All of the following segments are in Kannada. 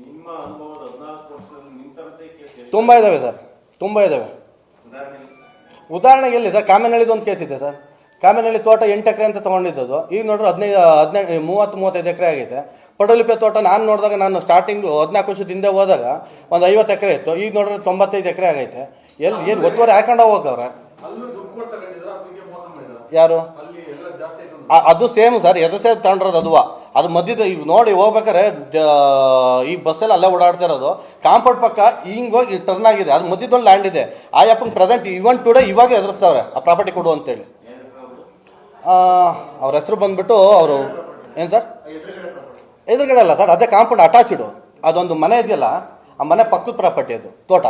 ನಿಮ್ಮ ಅನುಭವದ ಹದಿನಾಲ್ಕು ವರ್ಷದಲ್ಲಿ ನಿಂತಂತೆ ಕೇಸ್ ತುಂಬ ಇದ್ದಾವೆ ಸರ್ ತುಂಬ ಇದ್ದಾವೆ ಉದಾಹರಣೆ ಉದಾಹರಣೆಗೆ ಎಲ್ಲಿ ಸರ್ ಕಾಮೆನಹಳ್ಳಿದು ಒಂದು ಕೇಸ್ ಇದೆ ಸರ್. ಕಾಮೆನಹಳ್ಳಿ ತೋಟ ಎಂಟು ಎಕರೆ ಅಂತ ತೊಗೊಂಡಿದ್ದದು. ಈಗ ನೋಡ್ರಿ ಹದಿನೈದು ಹದಿನೈದು ಮೂವತ್ತು ಮೂವತ್ತೈದು ಎಕರೆ ಆಗೈತೆ. ಪಡೋಲಿಪೆ ತೋಟ ನಾನು ನೋಡಿದಾಗ ನಾನು ಸ್ಟಾರ್ಟಿಂಗ್ ಹದಿನಾಲ್ಕು ವರ್ಷದ ಹಿಂದೆ ಹೋದಾಗ ಒಂದು ಐವತ್ತು ಎಕರೆ ಇತ್ತು. ಈಗ ನೋಡಿದ್ರೆ ತೊಂಬತ್ತೈದು ಎಕರೆ ಆಗೈತೆ. ಎಲ್ಲಿ ಏನು ಒತ್ತುವರಿ ಹಾಕೊಂಡು ಹೋಗವ್ರೆ? ಅಲ್ಲೂ ದುಡ್ಡು ಕೊಟ್ಟು ತಗೊಂಡಿದ್ರ ಅದಕ್ಕೆ ಮೋಸ ಮಾಡಿದ್ರ. ಯಾರು? ಅಲ್ಲಿ ಎಲ್ಲ ಜಾಸ್ತಿ ಆಯ್ತು ಆ- ಅದು ಸೇಮ್ ಸರ್ ಎದು ಸೇಮ್ ತಗೊಂಡಿರೋದು ಅದುವ. ಅದು ಮಧ್ಯದ ಈಗ ನೋಡಿ ಹೋಗ್ಬೇಕಾರೆ ಈ ಬಸ್ಸಲ್ಲಿ ಅಲ್ಲೇ ಓಡಾಡ್ತಾ ಇರೋದು. ಕಾಂಪೌಂಡ್ ಪಕ್ಕ ಹಿಂಗೆ ಹೋಗಿ ಟರ್ನ್ ಆಗಿದೆ. ಅದು ಮಧ್ಯದೊಂದು ಲ್ಯಾಂಡ್ ಇದೆ. ಆ ಯಪ್ಪಂಗೆ ಪ್ರೆಸೆಂಟ್ ಇವನ್ ಟುಡೇ ಇವಾಗ ಎದುರಿಸ್ತಾವ್ರೆ. ಆ ಪ್ರಾಪರ್ಟಿ ಕೊಡು ಅಂತೇಳಿ. ಅವ್ರ ಹೆಸರು ಬಂದ್ಬಿಟ್ಟು ಅವರು, ಏನು ಸರ್? ಎದುರುಗಡೆ ಅಲ್ಲ ಸರ್, ಅದೇ ಕಾಂಪೌಂಡ್ ಅಟ್ಯಾಚ್ಡ್ ಅದೊಂದು ಮನೆ ಇದೆಯಲ್ಲ, ಆ ಮನೆ ಪಕ್ಕದ ಪ್ರಾಪರ್ಟಿ ಅದು, ತೋಟ.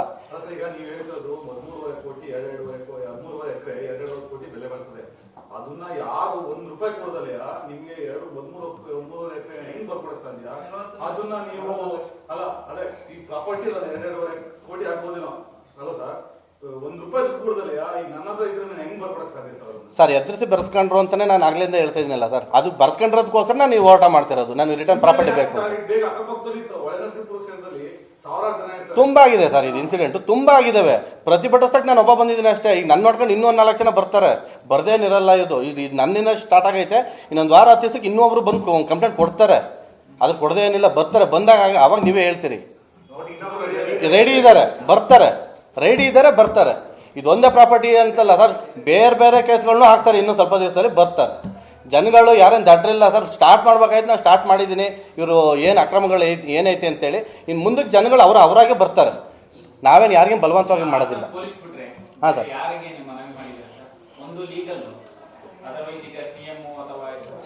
ಅದನ್ನ ಯಾರು ಒಂದ್ ರೂಪಾಯಿ ಕೊಡದಲ್ಲ ನಿಮ್ಗೆ ಎರಡು ಒಂದ್ಮೂರು ಒಂದೂವರೆ ಎಕರೆ ಹೆಂಗ್ ಬರ್ಕೊಡಕ್ ಸಾಧ್ಯ? ಅದನ್ನ ನೀವು ಅಲ್ಲ ಅದೇ ಈ ಪ್ರಾಪರ್ಟಿ ಅಲ್ಲ ಎರಡೆರಡುವರೆ ಕೋಟಿ ಆಗ್ಬೋದೇನೋ ಅಲ್ಲ ಸರ್ ಒಂದ್ ರೂಪಾಯಿ ದುಡ್ಡು ಕೊಡದಲ್ಲ ಈಗ ನನ್ನ ಹತ್ರ ಇದ್ರೆ ನಾನು ಹೆಂಗ್ ಬರ್ಕೊಡಕ್ ಸಾಧ್ಯ ಸರ್ ಎದುರಿಸಿ ಬರ್ಸ್ಕೊಂಡ್ರು ಅಂತಾನೆ ನಾನು ಆಗ್ಲಿಂದ ಹೇಳ್ತಾ ಇದ್ದೀನಲ್ಲ ಸರ್. ಅದು ಬರ್ಸ್ಕೊಂಡಿರೋದಕ್ಕೋಸ್ಕರ ನಾನು ನೀವು ಹೋರಾಟ ಮಾಡ್ತಿರೋದು. ನಾನು ರಿಟರ್ನ್ ಪ್ರಾಪರ್ಟಿ ಬೇಕು ತುಂಬ ಆಗಿದೆ ಸರ್ ಇದು ಇನ್ಸಿಡೆಂಟ್ ತುಂಬಾ ಆಗಿದಾವೆ. ಪ್ರತಿಭಟಿಸಕ್ಕೆ ನಾನು ಒಬ್ಬ ಬಂದಿದ್ದೀನಿ ಅಷ್ಟೇ. ಈಗ ನನ್ನ ನೋಡ್ಕೊಂಡು ಇನ್ನೊಂದು ನಾಲ್ಕು ಜನ ಬರ್ತಾರೆ. ಬರ್ದೇನಿರಲ್ಲ ಇದು. ಇದು ಇದು ನನ್ನಿಂದ ಸ್ಟಾರ್ಟ್ ಆಗೈತೆ. ಇನ್ನೊಂದು ವಾರ ಹತ್ತು ದಿವಸಕ್ಕೆ ಇನ್ನೊಬ್ರು ಬಂದು ಕಂಪ್ಲೇಂಟ್ ಕೊಡ್ತಾರೆ. ಅದು ಕೊಡದೇ ಏನಿಲ್ಲ ಬರ್ತಾರೆ. ಬಂದಾಗ ಅವಾಗ ನೀವೇ ಹೇಳ್ತೀರಿ. ರೆಡಿ ಇದ್ದಾರೆ. ಬರ್ತಾರೆ. ರೆಡಿ ಇದ್ದಾರೆ ಬರ್ತಾರೆ. ಇದೊಂದೇ ಪ್ರಾಪರ್ಟಿ ಅಂತಲ್ಲ ಸರ್ ಬೇರೆ ಬೇರೆ ಕೇಸ್ಗಳನ್ನೂ ಹಾಕ್ತಾರೆ ಇನ್ನೂ ಸ್ವಲ್ಪ ದಿವಸದಲ್ಲಿ ಬರ್ತಾರೆ. ಜನಗಳು ಯಾರೇನು ದಡ್ರಿಲ್ಲ ಸರ್ ಸ್ಟಾರ್ಟ್ ಮಾಡ್ಬೇಕಾಯ್ತು ನಾವು ಸ್ಟಾರ್ಟ್ ಮಾಡಿದ್ದೀನಿ. ಇವರು ಏನು ಅಕ್ರಮಗಳು ಐತಿ ಏನೈತಿ ಅಂತೇಳಿ ಇನ್ನು ಮುಂದಕ್ಕೆ ಜನಗಳು ಅವರು ಅವರಾಗೆ ಬರ್ತಾರೆ. ನಾವೇನು ಯಾರಿಗೂ ಬಲವಂತವಾಗಿ ಮಾಡೋದಿಲ್ಲ. ಹಾಂ ಸರ್.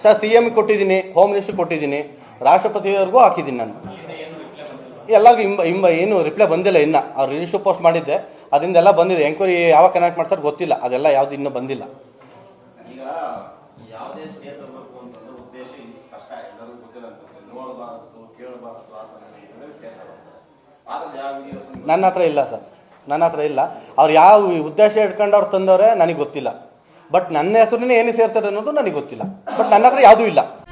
ಸರ್? ಸಿ ಎಂ ಕೊಟ್ಟಿದ್ದೀನಿ ಹೋಮ್ ಮಿನಿಸ್ಟರ್ ಕೊಟ್ಟಿದ್ದೀನಿ ರಾಷ್ಟ್ರಪತಿಯವರೆಗೂ ಹಾಕಿದ್ದೀನಿ ನಾನು ಅಲ್ಲಿಂದ ಏನು ರಿಪ್ಲೈ ಬಂದಿಲ್ಲ ಎಲ್ಲರಿಗೂ ಇಂಬ ಇಂಬ ಏನು ರಿಪ್ಲೈ ಬಂದಿಲ್ಲ ಇನ್ನು. ಅವ್ರು ರಿಜಿಸ್ಟರ್ ಪೋಸ್ಟ್ ಮಾಡಿದ್ದೆ. ಅದರಿಂದ ಎಲ್ಲ ಬಂದಿದೆ. ಎಂಕ್ವೈರಿ ಯಾವಾಗ ಕನೆಕ್ಟ್ ಮಾಡ್ತಾರೆ ಗೊತ್ತಿಲ್ಲ. ಅದೆಲ್ಲ ಯಾವುದು ಇನ್ನೂ ಬಂದಿಲ್ಲ. ನನ್ನ ಹತ್ರ ಇಲ್ಲ ಸರ್. ನನ್ನ ಹತ್ರ ಇಲ್ಲ. ಅವ್ರು ಯಾವ ಉದ್ದೇಶ ಇಟ್ಕೊಂಡು ಅವ್ರು ತಂದವ್ರೆ ನನಗೆ ಗೊತ್ತಿಲ್ಲ. ಬಟ್ ನನ್ನ ಹೆಸರನ್ನೇ ಏನು ಸೇರ್ತಾರೆ ಅನ್ನೋದು ನನಗೆ ಗೊತ್ತಿಲ್ಲ. ಬಟ್ ನನ್ನ ಹತ್ರ ಯಾವುದೂ ಇಲ್ಲ.